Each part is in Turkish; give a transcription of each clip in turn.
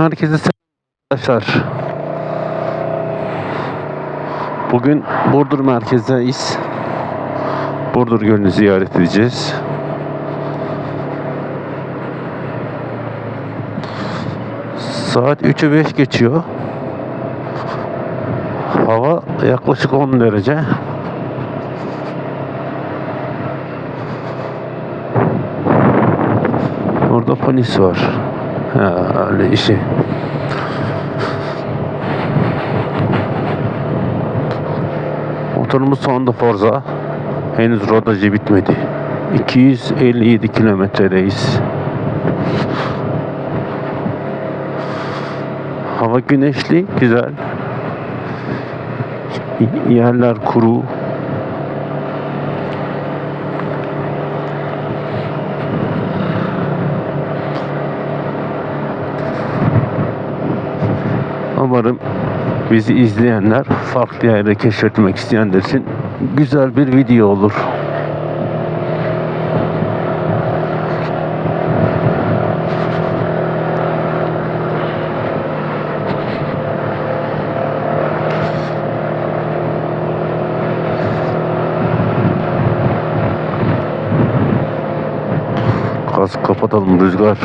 Herkese selam arkadaşlar. Bugün Burdur merkezdeyiz. Burdur Gölü'nü ziyaret edeceğiz. Saat 3'ü 5 geçiyor. Hava yaklaşık 10 derece. Orada polis var. Öyle işi. Motorumuz Honda Forza. Henüz rodajı bitmedi. 257 kilometredeyiz. Hava güneşli, güzel. Yerler kuru. Umarım bizi izleyenler, farklı yerleri keşfetmek isteyenler için güzel bir video olur. Kask kapatalım rüzgar.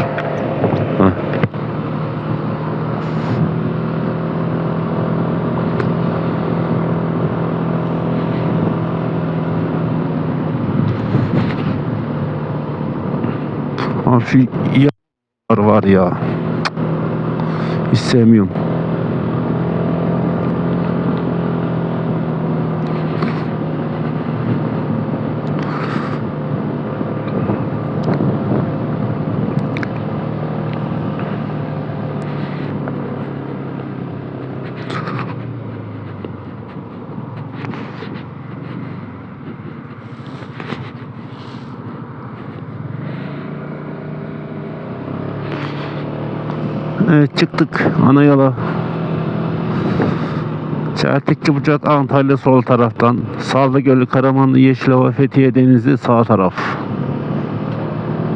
Yalar var ya. Hiç sevmiyorum. Evet çıktık ana yola. Çeltikçi Bucak Antalya sol taraftan. Salda Gölü Karamanlı Yeşilova Fethiye Denizli sağ taraf.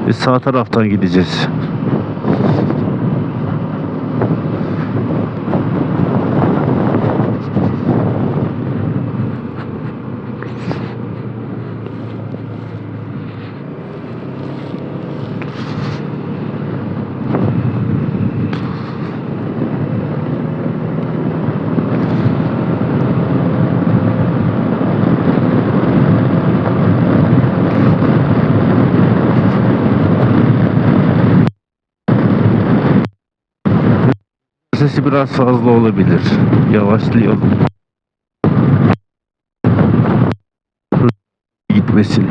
Biz sağ taraftan gideceğiz. Sesi biraz fazla olabilir. Yavaşlayalım. Gitmesin.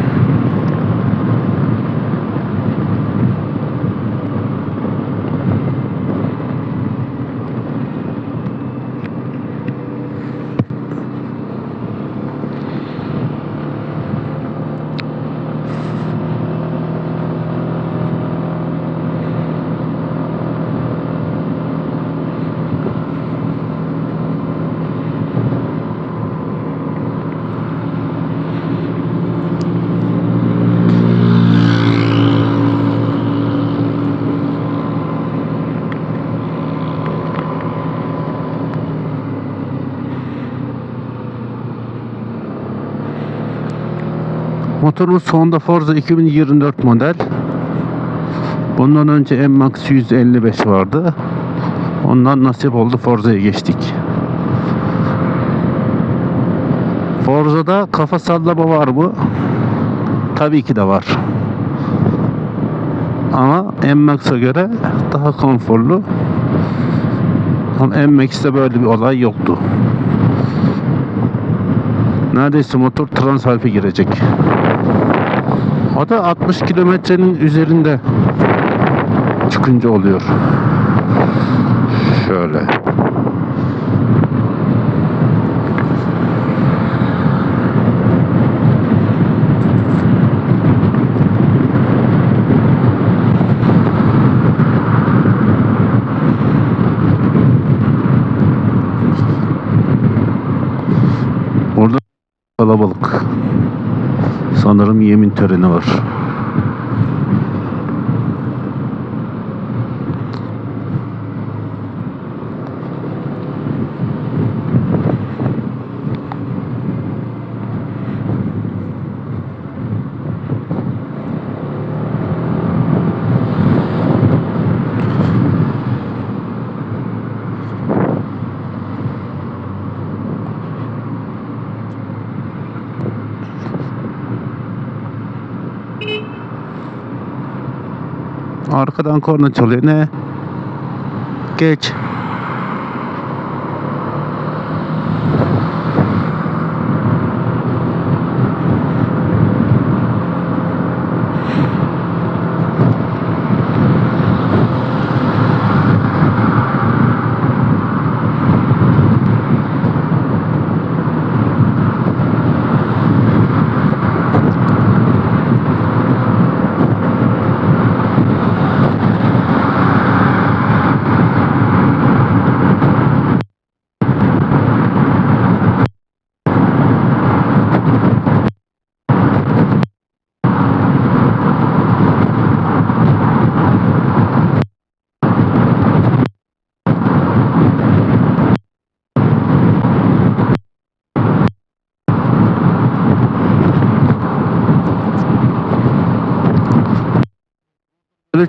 Motorumuz Honda Forza 2024 model. Bundan önce NMAX 155 vardı. Ondan nasip oldu Forza'ya geçtik. Forza'da kafa sallama var mı? Tabii ki de var. Ama NMAX'a göre daha konforlu. Ama NMAX'te böyle bir olay yoktu. Neredeyse motor trans alfa girecek. O da 60 kilometrenin üzerinde çıkınca oluyor. Şöyle. Orada kalabalık. Sanırım yemin töreni var. Arkadan korna çalıyor. Ne? Geç.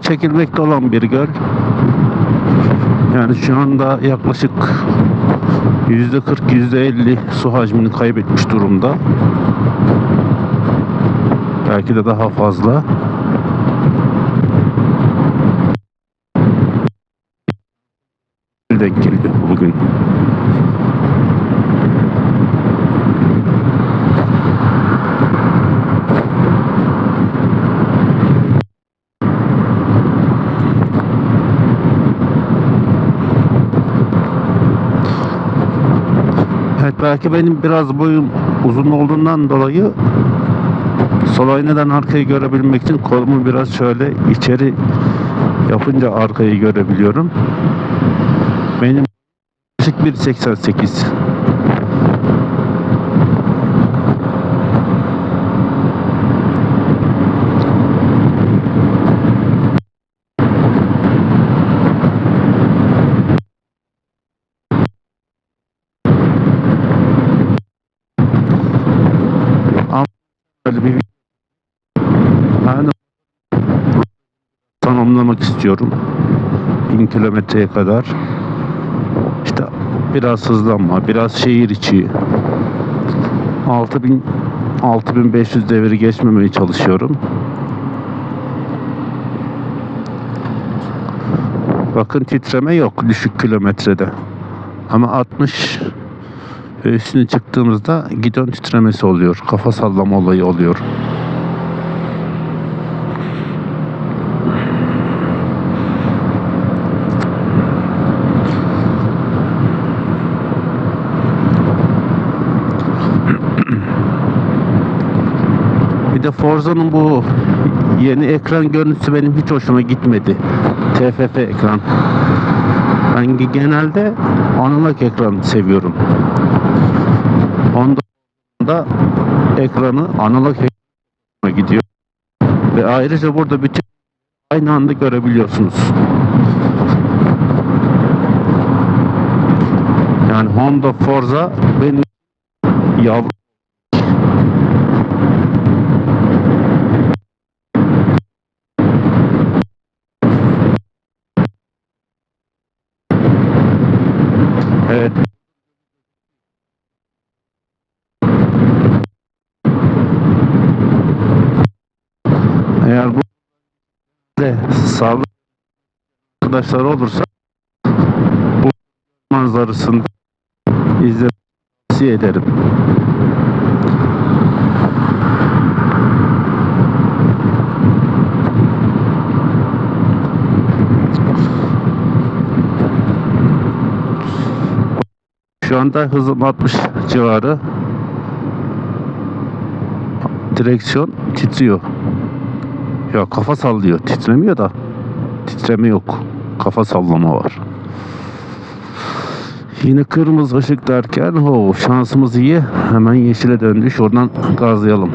Çekilmekte olan bir göl. Yani şu anda yaklaşık yüzde 40 yüzde 50 su hacmini kaybetmiş durumda. Belki de daha fazla. denk geliyor bugün. Evet belki benim biraz boyum uzun olduğundan dolayı sol aynadan arkayı görebilmek için kolumu biraz şöyle içeri yapınca arkayı görebiliyorum. Benim yaklaşık 1.88. Ama böyle bir yani tamamlamak istiyorum. 1000 kilometreye kadar. İşte biraz hızlanma, biraz şehir içi. 6000 6500 devri geçmemeye çalışıyorum. Bakın titreme yok düşük kilometrede. Ama 60 ve üstüne çıktığımızda gidon titremesi oluyor. Kafa sallama olayı oluyor. Forza'nın bu yeni ekran görüntüsü benim hiç hoşuma gitmedi. TFT ekran. Ben ge- genelde analog ekran seviyorum. Onda da ekranı analog ekrana gidiyor. Ve ayrıca burada bütün aynı anda görebiliyorsunuz. Yani Honda Forza benim yavru Evet. Eğer bu sağlık arkadaşlar olursa bu manzarasını izlemesi ederim. Şu anda hızım 60 civarı. Direksiyon titriyor. Ya kafa sallıyor. Titremiyor da. Titreme yok. Kafa sallama var. Yine kırmızı ışık derken ho şansımız iyi. Hemen yeşile döndü. Şuradan gazlayalım.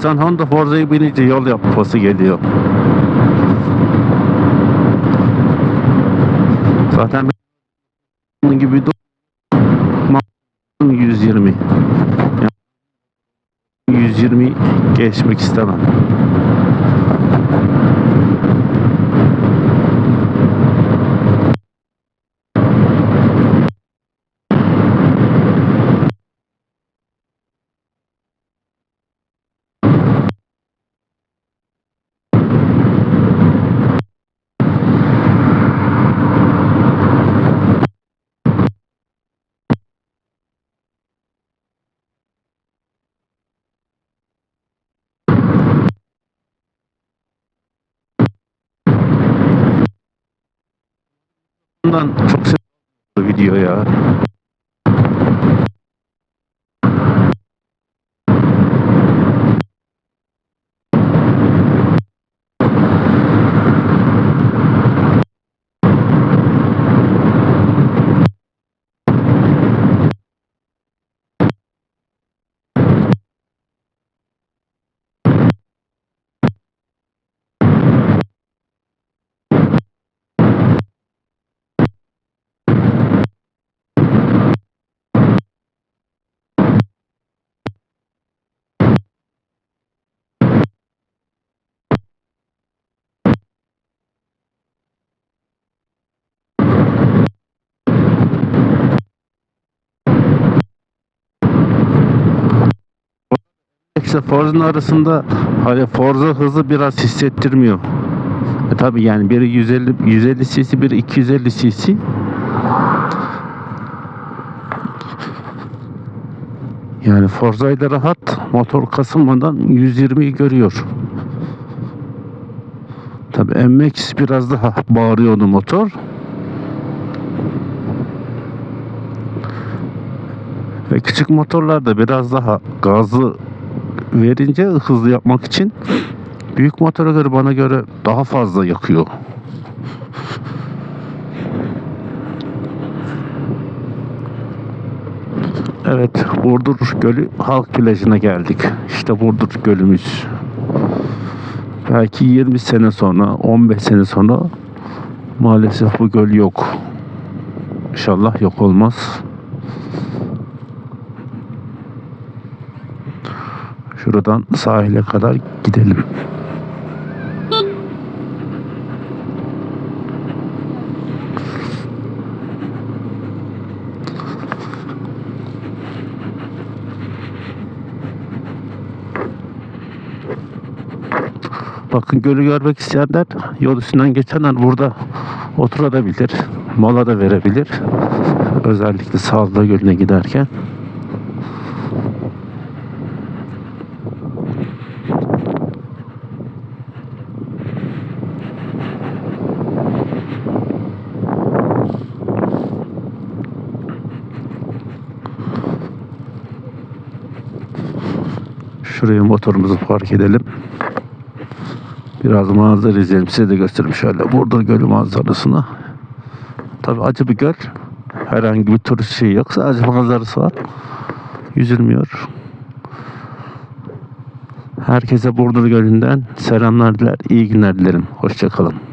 İnsan Honda Forza'yı binince yol yapması geliyor. Zaten bunun gibi de 120. Yani 120 geçmek istemem. Bundan çok sevdim video ya. İşte Forza'nın arasında hani Forza hızı biraz hissettirmiyor. E tabi yani biri 150 150 cc biri 250 cc. Yani Forza'yla rahat motor kasılmadan 120'yi görüyor. Tabi MX biraz daha bağırıyordu motor. Ve küçük motorlarda biraz daha gazlı verince hızlı yapmak için büyük motora göre bana göre daha fazla yakıyor. Evet, Burdur Gölü halk plajına geldik. İşte Burdur Gölümüz. Belki 20 sene sonra, 15 sene sonra maalesef bu göl yok. İnşallah yok olmaz. Şuradan sahile kadar gidelim. Bakın gölü görmek isteyenler yol üstünden geçenler burada oturabilir. Mola da verebilir. Özellikle Sağlıklı Gölü'ne giderken. Motorumuzu park edelim. Biraz manzara izleyelim. Size de göstereyim şöyle. Burada gölü manzarasını. Tabi acı bir göl. Herhangi bir turist şey yok. Sadece manzarası var. Yüzülmüyor. Herkese Burdur Gölü'nden selamlar diler. İyi günler dilerim. Hoşçakalın.